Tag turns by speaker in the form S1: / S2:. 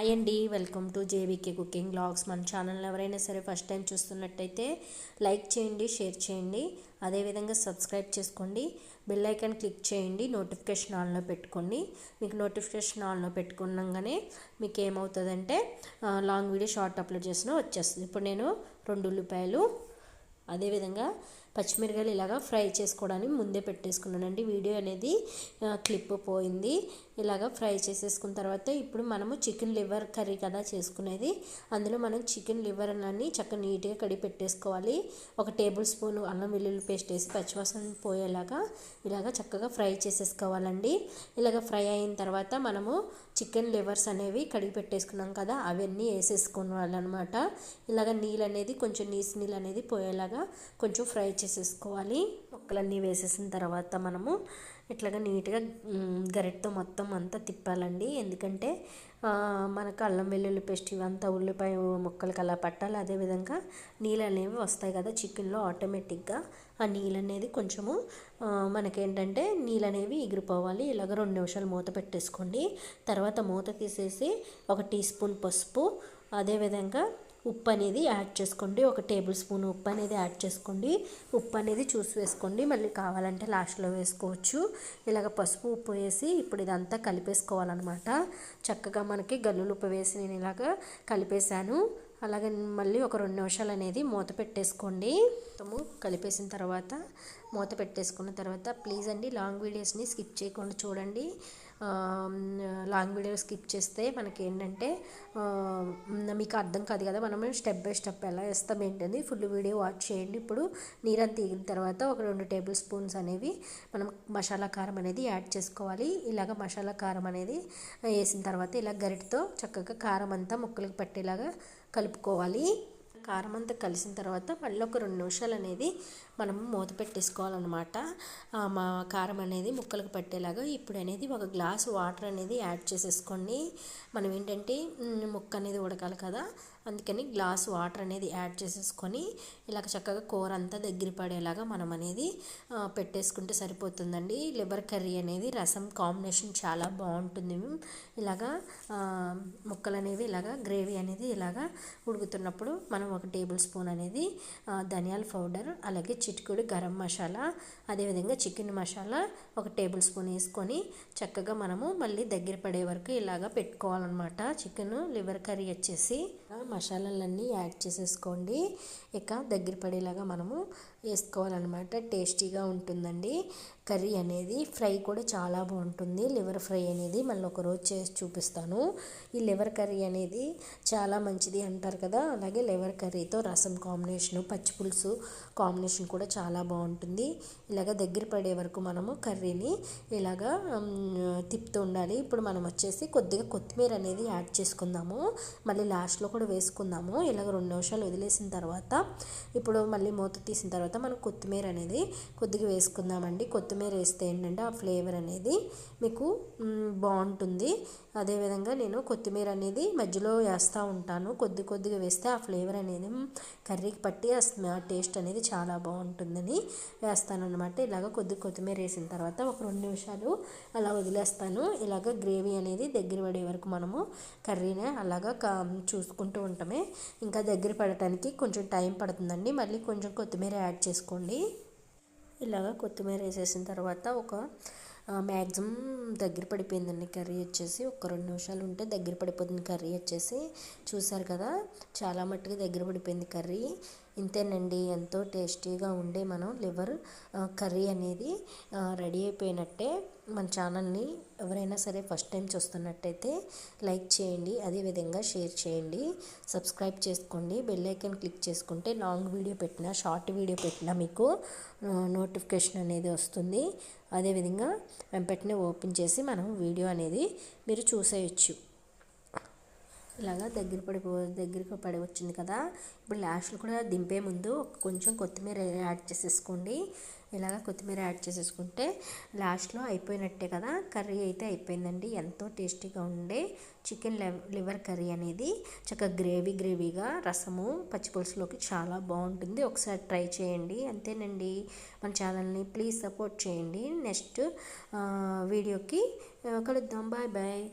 S1: Hi అండి welcome to JBK cooking blogs మన channel ఎవరైనా సరే ఫస్ట్ టైం చూస్తున్నట్టయితే లైక్ చేయండి షేర్ చేయండి. అదేవిధంగా సబ్స్క్రైబ్ చేసుకోండి. బెల్ ఐకాన్ క్లిక్ చేయండి నోటిఫికేషన్ ఆన్లో పెట్టుకోండి. మీకు నోటిఫికేషన్ ఆన్లో పెట్టుకున్నాగానే మీకు ఏమవుతుందంటే లాంగ్ వీడియో షార్ట్ అప్లోడ్ చేసినా వచ్చేస్తుంది. ఇప్పుడు నేను రెండు ఉల్లిపాయలు అదేవిధంగా పచ్చిమిరకాయలు ఇలాగా ఫ్రై చేసుకోవడానికి ముందే పెట్టేసుకున్నానండి. వీడియో అనేది క్లిప్ పోయింది. ఇలాగా ఫ్రై చేసేసుకున్న తర్వాత ఇప్పుడు మనము చికెన్ లివర్ కర్రీ కదా చేసుకునేది. అందులో మనం చికెన్ లివర్ అన్నీ చక్కగా నీట్గా కడిగి పెట్టేసుకోవాలి. ఒక టేబుల్ స్పూన్ అల్లం వెల్లుల్లి పేస్ట్ వేసి పచ్చివాసన పోయేలాగా ఇలాగా చక్కగా ఫ్రై చేసేసుకోవాలండి. ఇలాగ ఫ్రై అయిన తర్వాత మనము చికెన్ లివర్స్ అనేవి కడిగి పెట్టేసుకున్నాం కదా అవన్నీ వేసేసుకోవాలన్నమాట. ఇలాగ నీళ్ళు అనేది కొంచెం నీసు నీళ్ళు అనేది పోయేలాగా కొంచెం ఫ్రై చేసేసుకోవాలి. ముక్కలన్నీ వేసేసిన తర్వాత మనము ఇట్లాగా నీట్గా గరిటతో మొత్తం అంతా తిప్పాలండి. ఎందుకంటే మనకు అల్లం వెల్లుల్లి పేస్ట్ ఇవంతా ఉల్లిపాయ ముక్కలకి అలా పట్టాలి. అదేవిధంగా నీళ్ళు అనేవి వస్తాయి కదా చికెన్లో ఆటోమేటిక్గా. ఆ నీళ్ళు అనేది కొంచెము మనకేంటంటే నీళ్ళు అనేవి ఎగిరిపోవాలి. ఇలాగ రెండు నిమిషాలు మూత పెట్టేసుకోండి. తర్వాత మూత తీసేసి ఒక టీ స్పూన్ పసుపు అదేవిధంగా ఉప్పు అనేది యాడ్ చేసుకోండి. ఒక టేబుల్ స్పూన్ ఉప్పు అనేది యాడ్ చేసుకోండి. ఉప్పు అనేది చూసి వేసుకోండి. మళ్ళీ కావాలంటే లాస్ట్లో వేసుకోవచ్చు. ఇలాగ పసుపు ఉప్పు వేసి ఇప్పుడు ఇదంతా కలిపేసుకోవాలన్నమాట. చక్కగా మనకి గల్లులు ఉప్పు వేసి నేను ఇలాగ కలిపేశాను. అలాగే మళ్ళీ ఒక రెండు నిమిషాలు అనేది మూత పెట్టేసుకోండి. మొత్తము కలిపేసిన తర్వాత మూత పెట్టేసుకున్న తర్వాత ప్లీజ్ అండి లాంగ్ వీడియోస్ని స్కిప్ చేయకుండా చూడండి. లాంగ్ వీడియో స్కిప్ చేస్తే మనకి ఏంటంటే మీకు అర్థం కాదు కదా మనం స్టెప్ బై స్టెప్ ఎలా వేస్తాం ఏంటని ఫుల్ వీడియో వాచ్ చేయండి. ఇప్పుడు నీరంతా తీగిన తర్వాత ఒక రెండు టేబుల్ స్పూన్స్ అనేవి మనం మసాలా కారం అనేది యాడ్ చేసుకోవాలి. ఇలాగ మసాలా కారం అనేది వేసిన తర్వాత ఇలా గరిటతో చక్కగా కారం అంతా ముక్కలకు పట్టేలాగా కలుపుకోవాలి. కారం అంతా కలిసిన తర్వాత మళ్ళీ ఒక రెండు నిమిషాలు అనేది మనం మూత పెట్టేసుకోవాలన్నమాట. మా కారం అనేది ముక్కలకు పట్టేలాగా ఇప్పుడు అనేది ఒక గ్లాస్ వాటర్ అనేది యాడ్ చేసేసుకోండి. మనం ఏంటంటే ముక్క అనేది ఉడకాలి కదా అందుకని గ్లాస్ వాటర్ అనేది యాడ్ చేసేసుకొని ఇలాగ చక్కగా కూర అంతా దగ్గర పడేలాగా మనం అనేది పెట్టేసుకుంటే సరిపోతుందండి. లివర్ కర్రీ అనేది రసం కాంబినేషన్ చాలా బాగుంటుంది ఇలాగా ముక్కలు అనేవి ఇలాగా గ్రేవీ అనేది ఇలాగా ఉడుకుతున్నప్పుడు మనం ఒక టేబుల్ స్పూన్ అనేది ధనియాల పౌడర్ అలాగే చిటికుడు గరం మసాలా అదేవిధంగా చికెన్ మసాలా ఒక టేబుల్ స్పూన్ వేసుకొని చక్కగా మనము మళ్ళీ దగ్గర పడే వరకు ఇలాగా పెట్టుకోవాలన్నమాట. చికెన్ లివర్ కర్రీ వచ్చేసి మసాలాలన్నీ యాడ్ చేసేసుకోండి. ఇక దగ్గర పడేలాగా మనము వేసుకోవాలన్నమాట. టేస్టీగా ఉంటుందండి. కర్రీ అనేది ఫ్రై కూడా చాలా బాగుంటుంది. లివర్ ఫ్రై అనేది మళ్ళీ ఒక రోజు చేసి చూపిస్తాను. ఈ లివర్ కర్రీ అనేది చాలా మంచిది అంటారు కదా. అలాగే లివర్ కర్రీతో రసం కాంబినేషన్ పచ్చిపులుసు కాంబినేషన్ కూడా చాలా బాగుంటుంది. ఇలాగ దగ్గర పడే వరకు మనము కర్రీని ఇలాగా తిప్పుతూ ఉండాలి. ఇప్పుడు మనం వచ్చేసి కొద్దిగా కొత్తిమీర అనేది యాడ్ చేసుకుందాము. మళ్ళీ లాస్ట్లో కూడా వేసుకుందాము. ఇలాగ రెండు నిమిషాలు వదిలేసిన తర్వాత ఇప్పుడు మళ్ళీ మూత తీసిన తర్వాత మనం కొత్తిమీర అనేది కొద్దిగా వేసుకుందామండి. కొత్తిమీర వేస్తే ఏంటంటే ఆ ఫ్లేవర్ అనేది మీకు బాగుంటుంది. అదేవిధంగా నేను కొత్తిమీర అనేది మధ్యలో వేస్తూ ఉంటాను. కొద్ది కొద్దిగా వేస్తే ఆ ఫ్లేవర్ అనేది కర్రీకి పట్టి ఆ టేస్ట్ అనేది చాలా బాగుంటుందని వేస్తాను అనమాట ఇలాగ కొద్ది కొత్తిమీర వేసిన తర్వాత ఒక రెండు నిమిషాలు అలా వదిలేస్తాను. ఇలాగ గ్రేవీ అనేది దగ్గర పడే వరకు మనము కర్రీని అలాగా కా చూసుకుంటూ ఉంటామే. ఇంకా దగ్గర పడటానికి కొంచెం టైం పడుతుందండి. మళ్ళీ కొంచెం కొత్తిమీర యాడ్ చేసుకోండి. ఇలాగ కొత్తిమీర వేసేసిన తర్వాత ఒక మ్యాక్సిమం దగ్గర పడిపోయిందండి కర్రీ వచ్చేసి. ఒక రెండు నిమిషాలు ఉంటే దగ్గర పడిపోతుంది కర్రీ వచ్చేసి. చూసారు కదా చాలా మట్టుగా దగ్గర పడిపోయింది కర్రీ. ఇంతేనండి ఎంతో టేస్టీగా ఉండే మనం లివర్ కర్రీ అనేది రెడీ అయిపోయినట్టే మన ఛానల్ని ఎవరైనా సరే ఫస్ట్ టైం చూస్తున్నట్టయితే లైక్ చేయండి అదేవిధంగా షేర్ చేయండి సబ్స్క్రైబ్ చేసుకోండి బెల్ ఐకన్ క్లిక్ చేసుకుంటే లాంగ్ వీడియో పెట్టినా షార్ట్ వీడియో పెట్టినా మీకు నోటిఫికేషన్ అనేది వస్తుంది. అదేవిధంగా వెంటనే ఓపెన్ చేసి మనం వీడియో అనేది మీరు చూసేయచ్చు. ఇలాగా దగ్గర పడిపో దగ్గరికి పడి వచ్చింది కదా. ఇప్పుడు లాస్ట్లో కూడా దింపే ముందు కొంచెం కొత్తిమీర యాడ్ చేసేసుకోండి. ఇలాగ కొత్తిమీర యాడ్ చేసేసుకుంటే లాస్ట్లో అయిపోయినట్టే కదా. కర్రీ అయితే అయిపోయిందండి. ఎంతో టేస్టీగా ఉండే చికెన్ లివర్ కర్రీ అనేది. చక్కగా గ్రేవీ గ్రేవీగా రసము పచ్చిపులుసులోకి చాలా బాగుంటుంది. ఒకసారి ట్రై చేయండి. అంతేనండి. మన ఛానల్ని ప్లీజ్ సపోర్ట్ చేయండి. నెక్స్ట్ వీడియోకి కలుద్దాం. Bye bye.